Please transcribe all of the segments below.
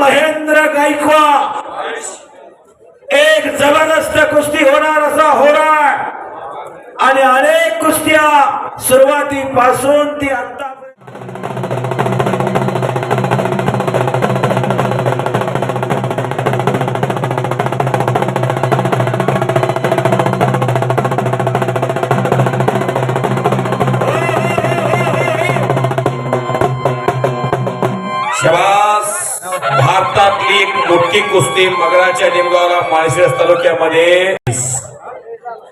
महेंद्र गायकवा. एक जबरदस्त कुस्ती होणार असा होणार आणि अनेक कुस्त्या सुरुवातीपासून ती आता कुस्ती मगराच्या निमगावला माळशिरस तालुक्यामध्ये.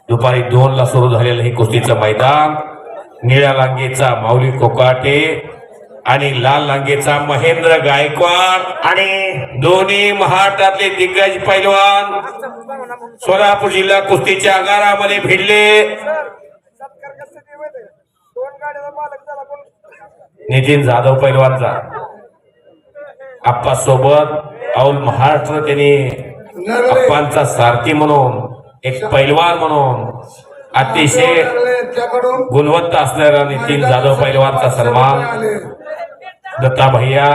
दुपारी दोन ला सुरू झालेलं हे कुस्तीचं मैदान. निळ्या लांगेचा माऊली कोकाटे आणि लाल लांगेचा महेंद्र गायकवाड. आणि दोन्ही महाराष्ट्रातले दिग्गज पैलवान सोलापूर जिल्हा कुस्तीच्या आगारामध्ये भिडले. नितीन जाधव पैलवानचा. आप्पा सोबत औल महाराष्ट्र त्यांनी आप्पांचा सारथी म्हणून एक पैलवान म्हणून अतिशय गुणवत्ता असणारा नितीन जाधव पैलवानचा सन्मान. दत्ता भैया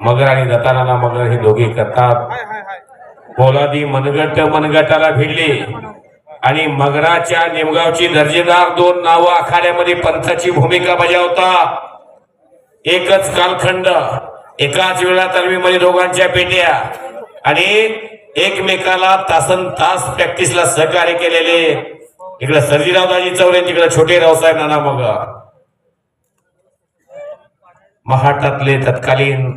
मगर आणि दत्तानाना मगर हे दोघे करतात. पोलादी मनगट मनगटाला भिडली. आणि मगराच्या निमगावची दर्जेदार दोन नावं आखाड्यामध्ये पंथाची भूमिका बजावतात. एकच कालखंड एकाच वेळा तलमीमध्ये म्हणजे दोघांच्या पेट्या. आणि एकमेकाला तासन तास प्रॅक्टिसला सहकार्य केलेले. इकडे सर्जीराव दाजी चौरे तिकडे छोटे रावसाहेब नाना मग. महाराष्ट्रातले तत्कालीन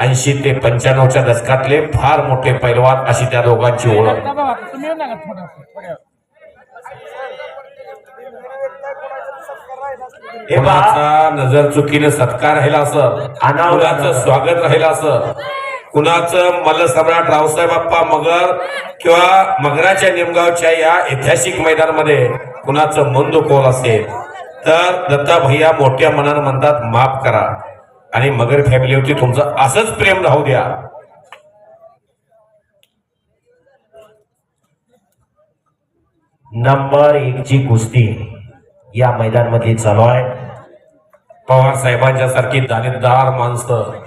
ऐंशी ते पंच्याण्णवच्या दशकातले फार मोठे पैलवान अशी त्या दोघांची ओळख हे पहा कुणाचा नजर चुकीने सत्कार राहिला असं कुणाचं स्वागत राहिलं असं कुणाचं मल्लसम्राट रावसाहेब बाप्पा मगर किंवा मगराच्या निमगावच्या या ऐतिहासिक मैदानामध्ये कुणाचं मन दुखवल असेल तर दत्ता भैया मोठ्या मनानं म्हणतात माफ करा. आणि मगर फॅमिलीवरती तुमचं असंच प्रेम राहू द्या. नंबर एक ची कुस्ती. या मैदानमध्ये चालू आहे. पवार साहेबांच्या सारखी दाणेदार माणसं.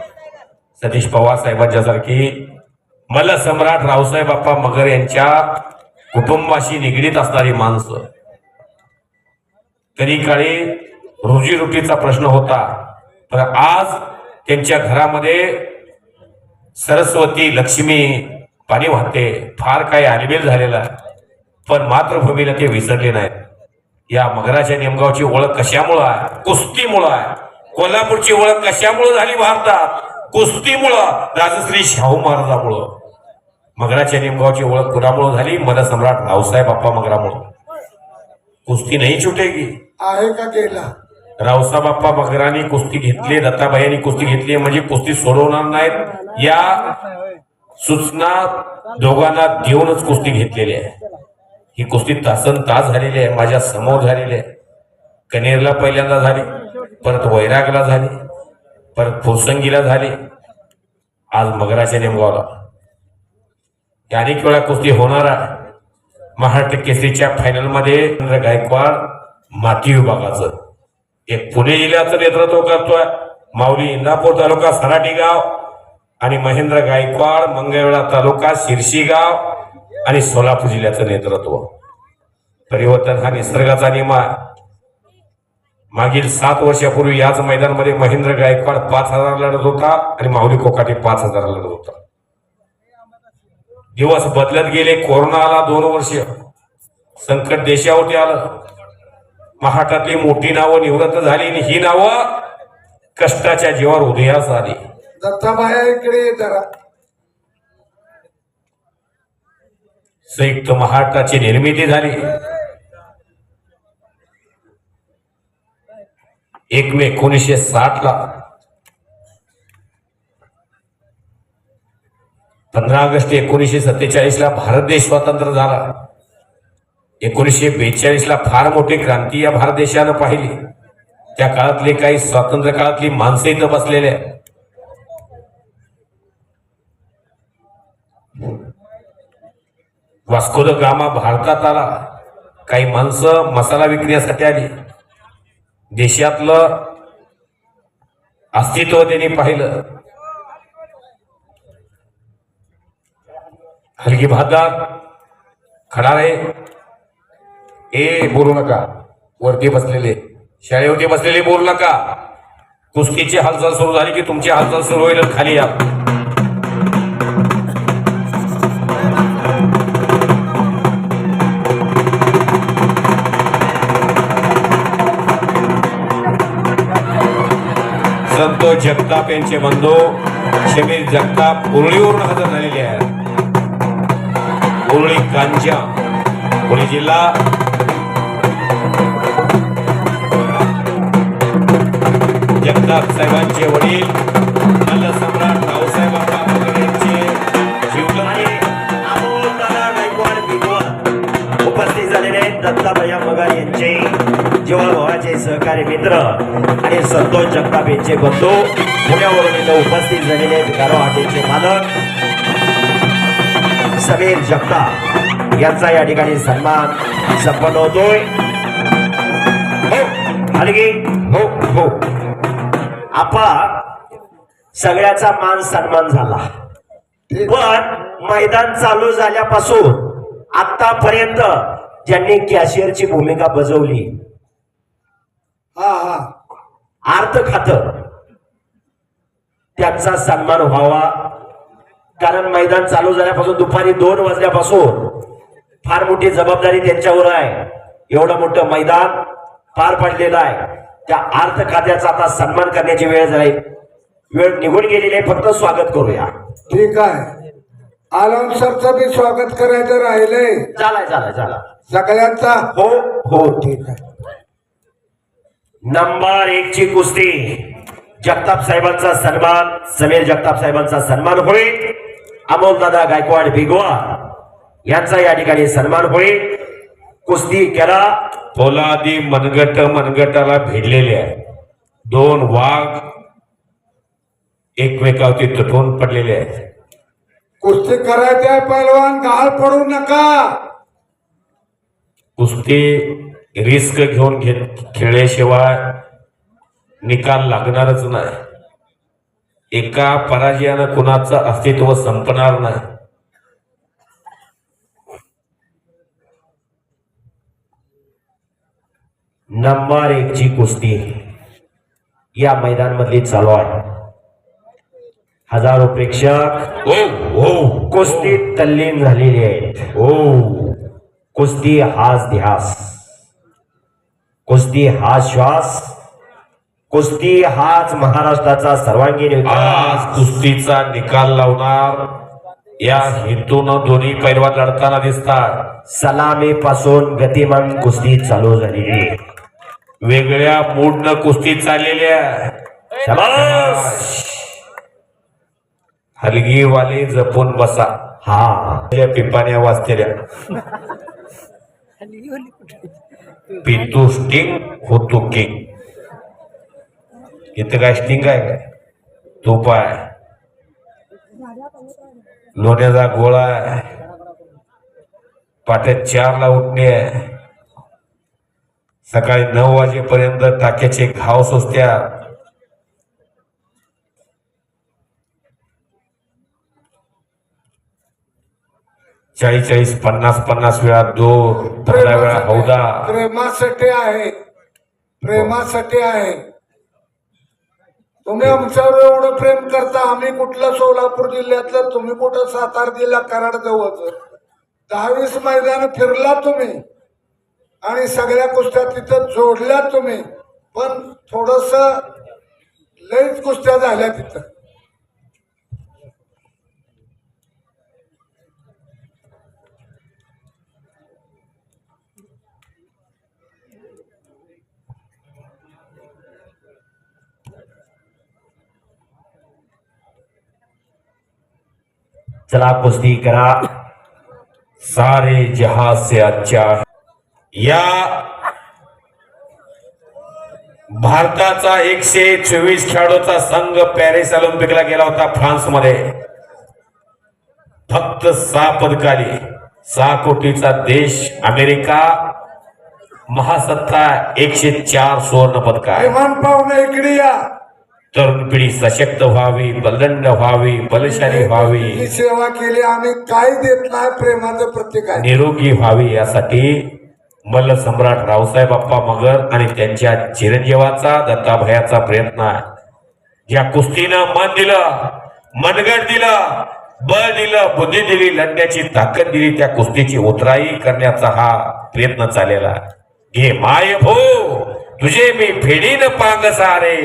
सतीश पवार साहेबांच्या सारखी. मला सम्राट रावसाहेब बाप्पा मगर यांच्या कुटुंबाशी निगडीत असणारी माणसं. कधी काळी रोजीरोटीचा प्रश्न होता. पण आज त्यांच्या घरामध्ये सरस्वती लक्ष्मी पाणी वाहते फार काही आलबेल झालेला पण मातृभूमीला ते विसरले नाहीत. या मगराच्या नेमगावची ओळख कशामुळं आहे? कुस्तीमुळं आहे. कोल्हापूरची ओळख कशामुळं झाली भारतात? कुस्तीमुळं. राजश्री शाहू महाराजामुळं. मगराच्या नेमगावची ओळख कुणामुळं झाली? मला सम्राट रावसाहेब बाप्पा मगरामुळं. कुस्ती नाही छुटेगी. आहे का गेला रावसाहेब बाप्पा मगरांनी कुस्ती घेतली दत्ताबाईंनी कुस्ती घेतली म्हणजे कुस्ती सोडवणार नाहीत. या सूचना दोघांना देऊनच कुस्ती घेतलेली आहे. ही कुस्ती तासन तास झालेली आहे माझ्यासमोर झालेली आहे. कनेरला पहिल्यांदा झाली परत वैरागला झाली परत फुरसंगीला झाली. आज मगराच्या नेमगावला. अनेक वेळा कुस्ती होणार आहे. महाराष्ट्र केसरीच्या फायनलमध्ये गायकवाड माती विभागाचं. एक पुणे जिल्ह्याचं नेतृत्व करतोय. माऊली इंदापूर तालुका सराटी गाव आणि महेंद्र गायकवाड मंगळवेळा तालुका शिरशी गाव. आणि सोलापूर जिल्ह्याचं नेतृत्व. परिवर्तन हा निसर्गाचा नियम आहे. मागील सात वर्षापूर्वी याच मैदानमध्ये महेंद्र गायकवाड पाच हजार लढत होता आणि माऊली कोकाटे पाच हजार लढत होता. दिवस बदलत गेले कोरोना आला दोन वर्ष. संकट देशावरती आलं. महाराष्ट्रातली मोठी नावं निवृत्त झाली आणि ही नावं कष्टाच्या जीवावर उदयास आली. दत्ताबाया इकडे ये जरा संयुक्त महाराष्ट्राची निर्मिती झाली. एक मे एकोणीसशे साठ ला पंधरा ऑगस्ट एकोणीसशे सत्तेचाळीस ला भारत देश स्वतंत्र झाला. एकोणीसशे बेचाळीस ला फार मोठी क्रांती या भारत देशानं पाहिली. त्या काळातली काही स्वातंत्र्य काळातली माणसं इथं बसलेले आहेत. वास्को द गामा भारतात आला. काही माणसं मसाला विकण्यासाठी आली. देशातलं अस्तित्व त्यांनी पाहिलं. हलगी भागात खडारे ए बोलू नका. वरती बसलेले. शाळेवरती बसलेले बोलू नका. कुस्तीची हालचाल सुरू झाली की तुमची हालचाल सुरू होईल खाली या. संतोष जगताप यांचे बंधू शमीर जगताप उरळीवरून हजर झालेले आहेत. उरळी कांजा पुणे जिल्हा. जगताप साहेबांचे वडील मल्ल सम्राट रावसाहेब आप्पा वगैरे यांचे जीवलग गायकवाड उपस्थित झालेले आहेत दत्ताभैया मगार यांचे. जीवनभावाचे सहकारी मित्र आणि संतोष जगताप यांचे बंधू पुण्यावरून इथं उपस्थित झालेले भिकारो हॉटेलचे मालक समीर जगताप यांचा या ठिकाणी सन्मान संपन्न होतोय. हो हो हो. आपा सगळ्याचा मान सन्मान झाला. पण मैदान चालू झाल्यापासून आतापर्यंत ज्यांनी कॅशियरची भूमिका बजावली हा हा. अर्थ खात. त्यांचा सन्मान व्हावा. कारण मैदान चालू झाल्यापासून दुपारी दोन वाजल्यापासून फार मोठी जबाबदारी त्यांच्यावर आहे. एवढं मोठं मैदान पार पडलेलं आहे. त्या अर्थ खात्याचा आता सन्मान करण्याची वेळ झाली. वेळ निघून गेलेली आहे. फक्त स्वागत करूया. ठीक आहे. अलाउन्सरचं बी स्वागत करायचं राहिलंय. झालाय झालाय झाला सगळ्यांचा? हो हो. ठीक आहे. नंबर एक ची कुस्ती. जगताप साहेबांचा सन्मान समीर जगताप साहेबांचा सन्मान होईल. अमोलदादा गायकवाड भिगवा यांचा या ठिकाणी सन्मान होईल. कुस्ती केला. पोलादी मनगट मनगटाला भिडलेले आहे. दोन वाघ एकमेकावरती तुटून पडलेले आहेत. कुस्ती करायची पैलवान घाल पडू नका. कुस्ती रिस्क घेऊन घे खेळल्याशिवाय निकाल लागणारच नाही. एका पराजयानं कुणाचं अस्तित्व संपणार नाही. नंबर एक ची कुस्ती या मैदान मधली चालू आहे हजारो प्रेक्षक ओ हो कुस्तीत तल्लीन झालेले आहेत. हो. कुस्ती हाच ध्यास. कुस्ती हा श्वास कुस्ती हाच महाराष्ट्राचा सर्वांगीण आज विकास कुस्तीचा निकाल लावणार. या हेतूनं दोन्ही पैलवान लढताना दिसतात. सलामी पासून गतिमान कुस्ती चालू झालेली आहे. वेगळ्या मूडनं कुस्ती चाललेली आहे. शाबास! हलगीवाले जपून बसा. हा. पिपाण्या वाचतेल्या पितू स्टिंग होतो किंग इथं काय स्टिंग आहे काय तूप आहे लोण्याचा गोळा आहे. पाट्यात चारला उठणे आहे. सकाळी नऊ वाजेपर्यंत टाक्याचे घाव सुचत्यात चाळीस चाळीस पन्नास पन्नास वेळा दोर पंधरा वेळा हौदा. प्रेमासाठी आहे. प्रेमासाठी आहे. तुम्ही आमच्यावर एवढं प्रेम करता आम्ही कुठलं सोलापूर जिल्ह्यातलं तुम्ही कुठं सातारा जिल्हा कराड जवळच दहावीस मैदान फिरला तुम्ही आणि सगळ्या कुस्त्या तिथं जोडल्या तुम्ही. पण थोडस लईच कुस्त्या झाल्या तिथं. चला कुस्ती करा. सारे जहाज से अच्छा या भारताचा एकशे चोवीस खेळाडूचा संघ पॅरिस ऑलिम्पिकला गेला होता फ्रान्समध्ये फक्त सहा पदकाली. सहा कोटीचा देश अमेरिका. महासत्ता एकशे चार सुवर्ण पदक आहे विमान पाहुणे इकडे या. तरुण पिढी सशक्त व्हावी बलदंड व्हावी बलशाली व्हावी. ही सेवा केली आम्ही काय देत नाही प्रेमाचं प्रतीक आहे. निरोगी व्हावी यासाठी मल्ल सम्राट रावसाहेब बाप्पा मगर आणि त्यांच्या चिरंजीवाचा दत्ताभयाचा प्रयत्न आहे. ज्या कुस्तीनं मन दिलं मनगट दिलं बळ दिलं बुद्धी दिली लढण्याची ताकद दिली त्या कुस्तीची उतराई करण्याचा हा प्रयत्न चाललेला आहे. घे माय भो तुझे मी फेडीन पांग सारे.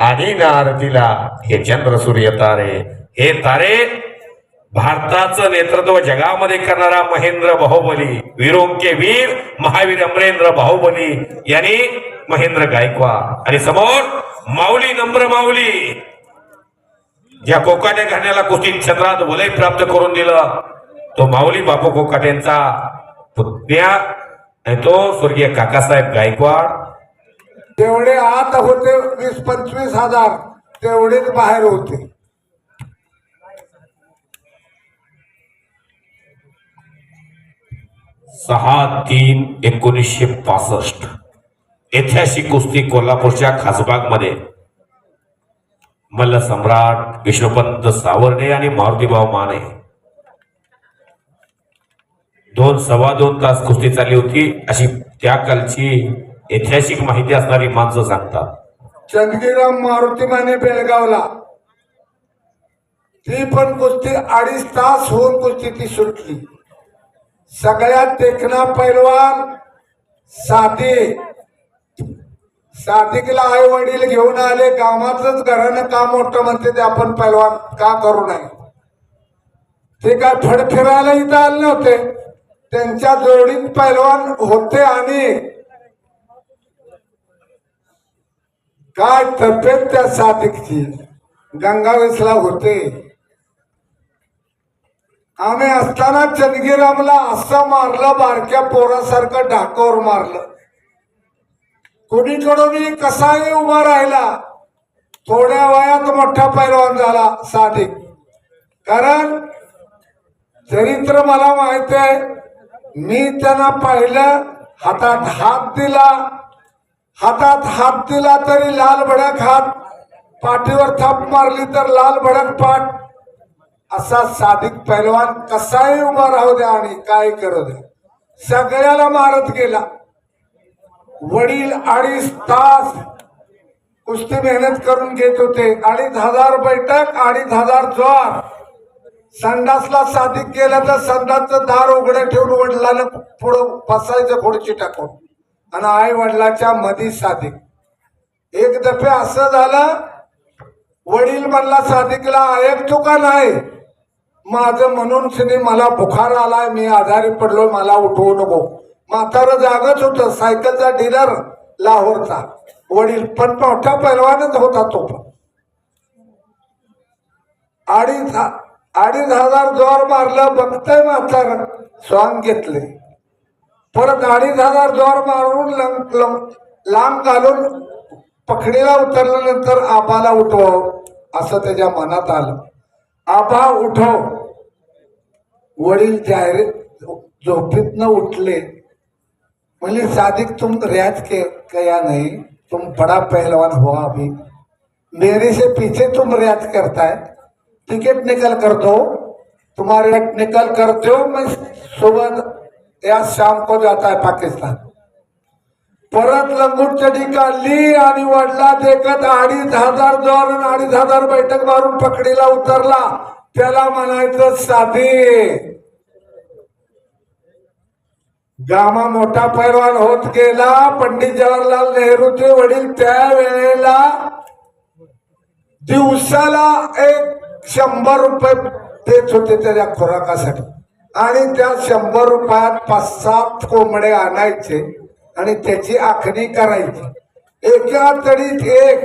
आणि ना आरतीला हे चंद्र सूर्य तारे हे तारे भारताचं नेतृत्व जगामध्ये करणारा महेंद्र बाहुबली वीरोंके वीर महावीर अमरेंद्र बाहुबली यांनी महेंद्र गायकवाड आणि समोर माऊली नम्र माऊली. ज्या कोकाटे घाण्याला कुस्ती क्षेत्रात वलय प्राप्त करून दिलं तो माऊली बापू कोकाटेंचा पुतण्या आणि तो स्वर्गीय काकासाहेब गायकवाड तेवढे आत होते वीस पंचवीस हजार. तेवढेच बाहेर होते. सहा तीन एकोणीसशे पासष्ट. ऐतिहासिक कुस्ती कोल्हापूरच्या खासबागमध्ये मल्ल सम्राट विष्णुपंत सावर्डे आणि मारुतीभाऊ माने. दोन सव्वा दोन तास कुस्ती चालली होती. अशी त्या कालची ऐतिहासिक माहिती असणारी माणसं सांगतात. चंदगीराम मारुती माने बेळगावला. ती पण कुस्ती अडीच तास होऊन कुस्ती ती सुटली. सगळ्यात देखना पैलवान साधी साधिकला आई वडील घेऊन आले कामाचंच घरानं का मोठं म्हणते ते आपण पैलवान का करू नये? ते काय फडफिरायला इथं आले नव्हते? त्यांच्या जोडीत पैलवान होते आणि काय तब्येत त्या साधिकची गंगावेसला होते. आम्ही असताना चंदगीरामला असं मारलं बारक्या पोरासारखं ढाकावर मारलं. कुणीकडूनही कसाही उभा राहिला थोड्या वयात मोठा पैलवान झाला साधिक कारण चरित्र मला माहीत आहे मी त्यांना पाहिलं हातात हात दिला हातात हात दिला तरी लाल भडक हात. पाठीवर थाप मारली तर लाल भडक पाठ. असा साधिक पैलवान कसाही उभा राहू द्या आणि काय करू द्या. सगळ्याला मारत गेला. वडील अडीच तास कुस्ती मेहनत करून घेत होते. अडीच हजार बैठक अडीच हजार ज्वार. संडासला साधिक गेला तर संडासचं दार उघडं ठेवून वडिलांना पुढं बसायचं खुर्ची टाकून. आणि आई वडिलाच्या मधी साधिक एक दफे असं झालं वडील म्हणला साधिकला ऐक चुका का नाही. माझं म्हणून सिनी मला बुखार आलाय मी आजारी पडलो मला उठवू नको. म्हातारं जागच होत सायकलचा डीलर लाहोरचा. वडील पण मोठा पैलवानच होता तो पण. अडीच अडीच हजार जोर मारलं बघतय म्हातार स्वांग घेतले. परत अडीच हजार जोर मारून लंग लंग लांब घालून पकडीला उतरल्यानंतर आबाला उठव असं त्याच्या मनात आलं. आबा उठव. वडील जाहीर झोपेतनं उठले. म्हणजे सादिक तुम रियाज के कया नाही. तुम बड़ा पहलवान हो अभी. मेरे से पीछे तुम रियाज करता है. टिकट निकल कर दो. तुम्हारे निकल कर दो. मैं सुबह या शाम को जाता है पाकिस्तान. परत लंगूट चढी काढली आणि वडला देखत अडीच हजार जोर आणि अडीच हजार बैठक मारून पकडीला उतरला. त्याला म्हणायचं साधी. गामा मोठा पैलवान होत गेला. पंडित जवाहरलाल नेहरूचे वडील त्या वेळेला दिवसाला एक शंभर रुपये देत होते त्याच्या खुराकासाठी. आणि त्या शंभर रुपयात पाच सात कोंबडे आणायचे आणि त्याची आखणी करायची. एका तडीत एक.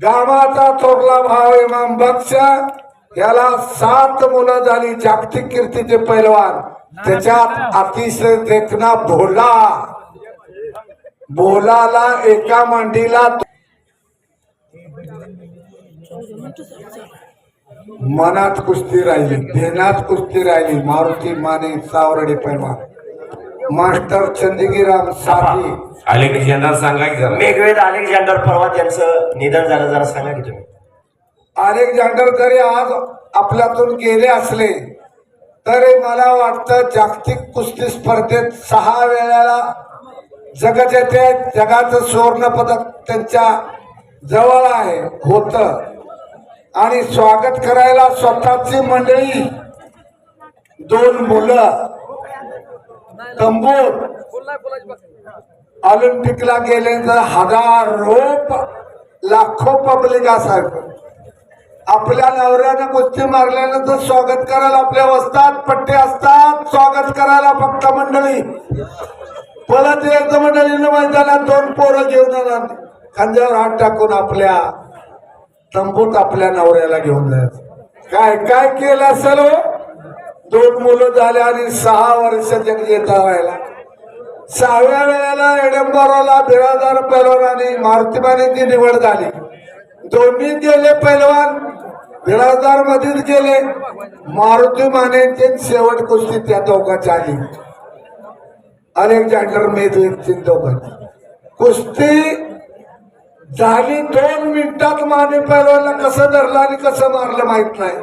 गावाचा थोरला भाव इमाम बक्ष याला सात मुलं झाली जागतिक कीर्तीचे पैलवान. त्याच्यात अतिशय देखना भोला. भोलाला एका मांडीला मनात कुस्ती राहिली देनात कुस्ती राहिली मारुती माने सावरडे पैलवान. मास्टर चंदगीराम साधी अलेक्झांडर सांगा की जरा. मेघवेद अलेक्झांडर परवा त्यांचं निधन झालं जरा सांगा की तुम्ही. अलेक्झांडर जरी आज आपल्यातून गेले असले तरी मला वाटतं जागतिक कुस्ती स्पर्धेत सहा वेळेला जगत येते जगाचं सुवर्ण पदक त्यांच्या जवळ आहे होत. आणि स्वागत करायला स्वतःची मंडळी दोन मुलं तंबूर ऑलिम्पिकला गेले तर हजारो लाखो पब्लिक असायचं आपल्या नवऱ्यानं कुस्ती मारल्यानंतर स्वागत करायला आपल्या वस्तात पट्टे असतात स्वागत करायला फक्त मंडळी. परत एकदा मंडळीनं मैदानात दोन पोरं घेऊन येणार खांद्यावर हात टाकून आपल्या तंबूत आपल्या नवऱ्याला घेऊन जायचं. काय काय केलं असेल हो? दोन मुलं झाले आणि सहा वर्ष जगजेता व्हायला सहाव्या वेळेला एडंबरोला बिरादार पैलवान आणि मारुतीबाणीची निवड झाली. दोन्ही गेले पैलवान बिराजदार मध्येच गेले. मारुती मानेचे शेवट कुस्ती त्या दोघांची आली. अलेक्झांडर मेदवेची चौकाची कुस्ती झाली दोन मिनिटात माने पैलवानला कसं धरलं आणि कसं मारलं माहीत नाही.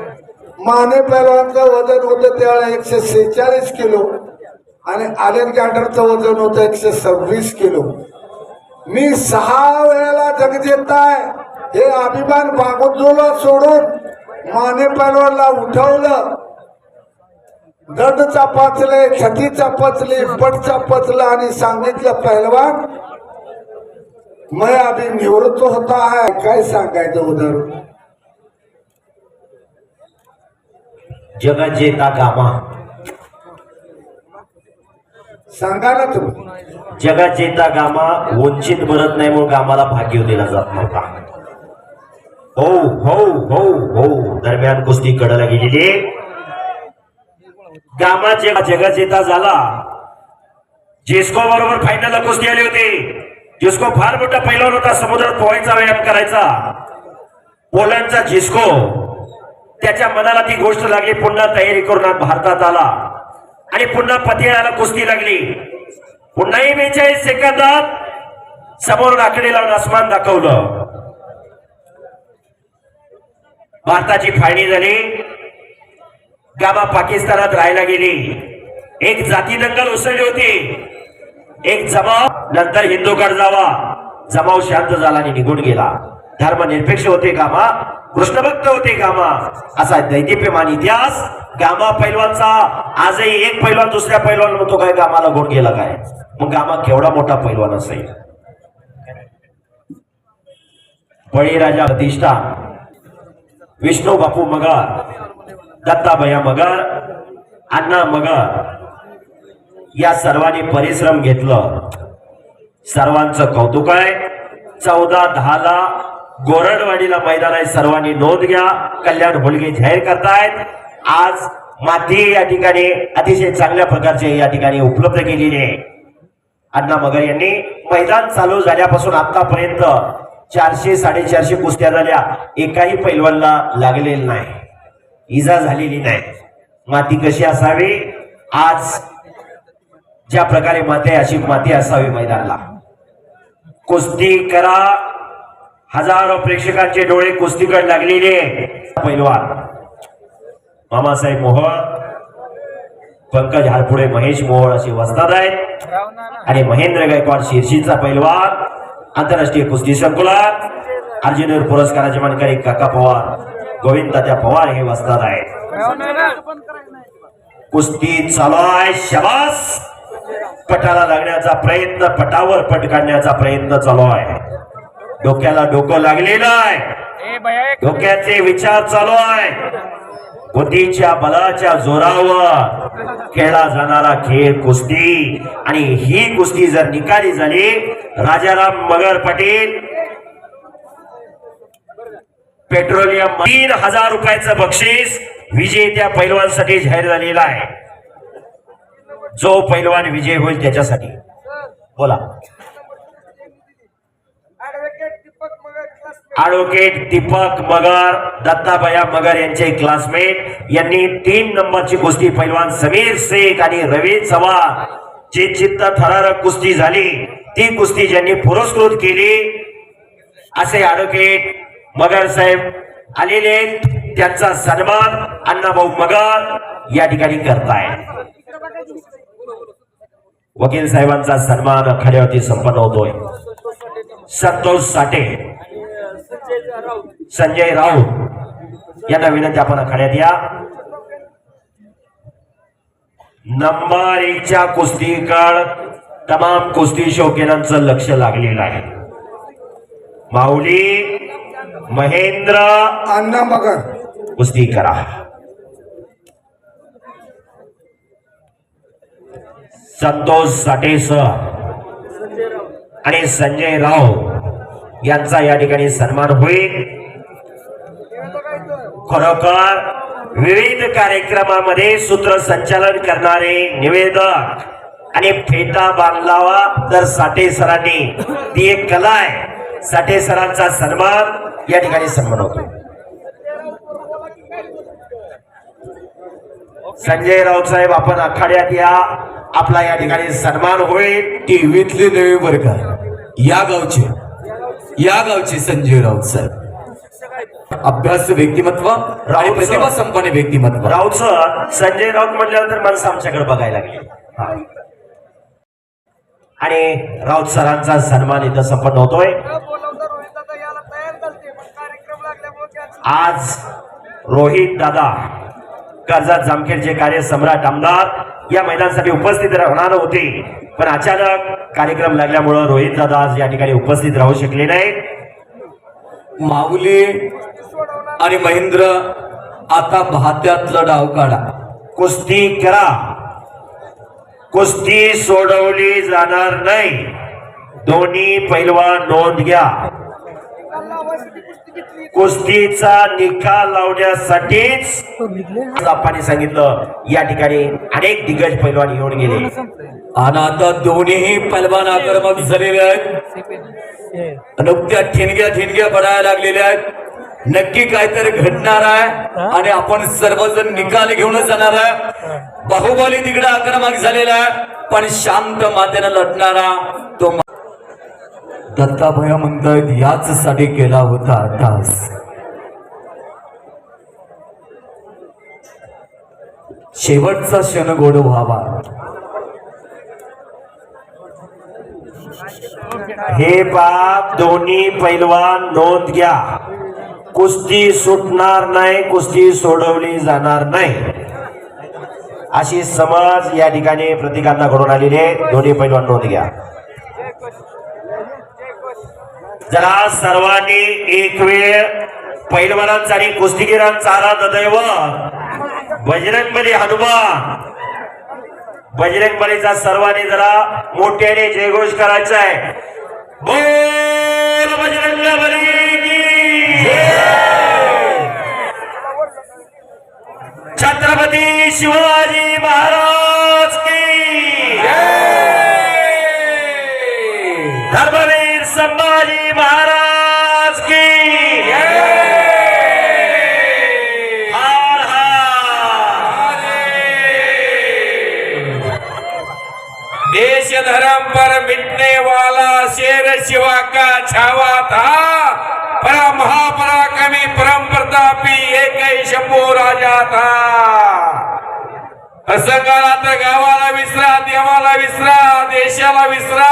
माने पैलवानचं वजन होतं त्यावेळेला एकशे सेहेचाळीस किलो आणि अलेक्झांडरचं वजन होतं एकशे सव्वीस किलो. मी सहा वेळेला जगजेताय आहे हे अभिमान बागोजोला सोडून माने पैलवानला उठवलं. दड चापाचले छती चापचली पट चापचलं आणि सांगितलं पैलवान मैं अभी निवृत्त होता है काय सांगायचं उदाहरण जगत जेता गामा। सांगा ना तुम्ही। जगात जेता गामा वंचित मरत नाही म्हणून गामाला भाग्य दिला जात नव्हता। हो हो हो हो दरम्यान कुस्ती कडला गेलेली गामा जेव्हा जगात जेता झाला. जेस्को बरोबर फायनलला कुस्ती आली होती. जिस्को फार मोठा पैलवान होता समुद्रात पोहायचा व्यायाम करायचा. पोलंडचा झिस्को त्याच्या मनाला ती गोष्ट लागली पुन्हा तयारी करून भारतात आला. आणि पुन्हा पतियाला कुस्ती लागली. पुन्हाही बेचाळीस सेकंदात समोर आकडे लावून आसमान दाखवलं. भारताची फाळणी झाली. गाबा पाकिस्तानात राहायला गेली. एक जाती दंगल उसळली होती. एक जमाव नंतर हिंदूकडे जावा. जमाव शांत झाला आणि निघून गेला. धर्मनिरपेक्ष होते गामा कृष्णभक्त होते गामा असा दैदिप्यमान इतिहास गामा पैलवानचा. आजही एक पैलवान दुसऱ्या पैलवान म्हणतो काय गामाला गुण गेला काय? मग गामा केवढा मोठा पैलवान असेल? बळीराजा प्रतिष्ठा. विष्णू बापू मगर दत्ताभया मगर अण्णा मगर या सर्वांनी परिश्रम घेतलं. सर्वांचं कौतुक आहे. चौदा दहाला गोरडवाडीला मैदान आहे. सर्वांनी नोंद घ्या. कल्याण होलगे जाहीर करतायत. आज माती या ठिकाणी अतिशय चांगल्या प्रकारचे या ठिकाणी उपलब्ध केलेली आहे. अण्णा मगर यांनी मैदान चालू झाल्यापासून आतापर्यंत चारशे साडेचारशे कुस्त्या झाल्या. एकाही पैलवानला लागलेलं नाही. इजा झालेली नाही. माती कशी असावी? आज ज्या प्रकारे माती आहे अशी माती असावी मैदानाला. कुस्ती करा. हजारो प्रेक्षकांचे डोळे कुस्तीकडे लागलेले पैलवान. मामासाहेब मोहोळ पंकज हारपुडे महेश मोहोळ असे वस्ताद आहेत. आणि महेंद्र गायकवाड शिर्षीचा पैलवान. आंतरराष्ट्रीय कुस्ती संकुलात. अर्जुन पुरस्काराचे मानकरी काका पवार. गोविंद तात्या पवार हे वस्ताद आहेत. कुस्ती चालू आहे. शबास! पटाला लागण्याचा प्रयत्न पटावर पट काढण्याचा प्रयत्न चालू आहे. डोक्याला डोकं लागलेलं आहे. डोक्याचे विचार चालू आहे. बुद्धीच्या बलाच्या जोरावर खेळला जाणारा खेळ कुस्ती. आणि ही कुस्ती जर निकाली झाली राजाराम मगर पटेल पेट्रोलियम तीन हजार रुपयाचं बक्षीस विजेत्या पैलवानसाठी जाहीर झालेलं आहे. जो पैलवान विजय होईल त्याच्यासाठी. बोला. ॲडव्होकेट दीपक मगर दत्ताबाया मगर यांचे क्लासमेट यांनी तीन नंबरची कुस्ती पैलवान समीर शेख आणि रवी चव्हाण. जी चित्त थरारक कुस्ती झाली ती कुस्ती ज्यांनी पुरस्कृत केली असे ॲडव्होकेट मगर साहेब आलेले त्यांचा सन्मान अण्णाभाऊ मगर या ठिकाणी करताय वकील साहेबांचा सन्मान खड्यावरती संपन्न होतोय. संतोष साठे संजय राऊत यांना विनंती आपण आखाड्यात या. नंबर एकच्या कुस्तीकड तमाम कुस्ती शौकीनांचं लक्ष लागलेलं आहे. माऊली महेंद्र अण्णा मगर कुस्ती करा. संतोष साठे सर आणि संजय राव यांचा या ठिकाणी सन्मान होईल. खरोखर विविध कार्यक्रमामध्ये सूत्रसंचालन करणारे निवेदक आणि फेटा बांधलावा तर साठे सरांनी ती एक कला आहे. साठे सरांचा सन्मान या ठिकाणी सन्मान होतो. संजय राऊत साहेब आपण आखाड्यात या. आपला या ठिकाणी सन्मान होईल. टीव्हीतले नवे वर्गार या गावचे या गावचे संजय राऊत साहेब. अभ्यास व्यक्तिमत्व आणि राऊत प्रतिभा. संपन्न व्यक्तिमत्व. राऊत सर संजय राऊत म्हटल्यानंतर माणसं आमच्याकडे बघायला लागली. आणि राऊत सरांचा सन्मान इथं संपन्न होतोय. आज रोहित दादा कर्जत जामखेडचे कार्य सम्राट आमदार या मैदानासाठी उपस्थित राहणार होते. पण अचानक कार्यक्रम लागल्यामुळं रोहित दादा आज या ठिकाणी उपस्थित राहू शकले नाहीत माऊली आणि महेंद्र आता भात्यातला डाव काढा. कुस्ती करा. कुस्ती सोडवली जाणार नाही. दोन्ही पैलवान नोंद घ्या. कुस्तीचा निकाल लावण्यासाठीच आपण सांगितलं. या ठिकाणी अनेक दिग्गज पैलवान येऊन गेले. आणि आता दोन्हीही पलवान आक्रमक झालेले आहेत. नुकत्या ठिणग्या ठिणग्या पडायला लागलेल्या आहेत. नक्की काहीतरी घडणार आहे आणि आपण सर्वजण निकाल घेऊनच जाणार आहे. बाहुबली तिकडे आक्रमक झालेला आहे पण शांत मातेनं लढणारा तो दत्ताभया म्हणतात याच साठी केला होता दास शेवटचा क्षण गोड व्हावा. हे बाप दोन्ही पैलवान नोंद घ्या. कुस्ती सुटणार नाही कुस्ती सोडवली जाणार नाही. अशी समज या ठिकाणी प्रतिकांना घडून आलेली आहे. दोन्ही पैलवान नोंद घ्या. जरा सर्वांनी एक वेळ पैलवानांचा आणि कुस्तीगिरांचा आराध दैव. बजरंगबली हनुमान बजरंगबलीचा सर्वांनी जरा मोठ्याने जयघोष करायचा आहे. बोल बजरंग बली छत्रपती शिवाजी महाराज. शेर शिवा का छावा था? परा महापराक्रमी परम प्रतापी एक ही राजा था। असं काळात गावाला विसरा देवाला विसरा देशाला विसरा।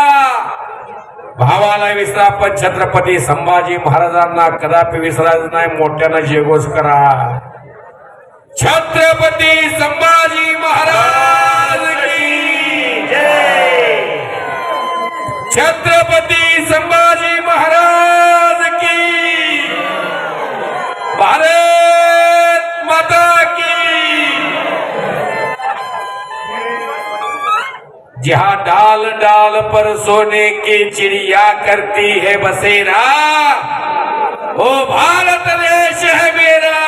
भावाला विसरा पण छत्रपती संभाजी महाराजांना कदापि विसरायचं नाही मोठ्यानं जयघोष करा। छत्रपती संभाजी जहाँ डाल डाल पर सोने की चिड़िया करती है बसेरा। वो भारत देश है मेरा।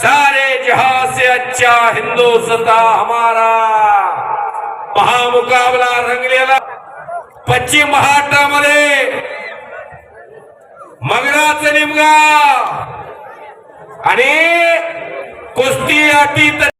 सारे जहाँ से अच्छा हिंदुस्तान हमारा। महामुकाबला रंगलेला पश्चिम महाराष्ट्रामध्ये मगराचं निमगाव आणि कुस्ती अटी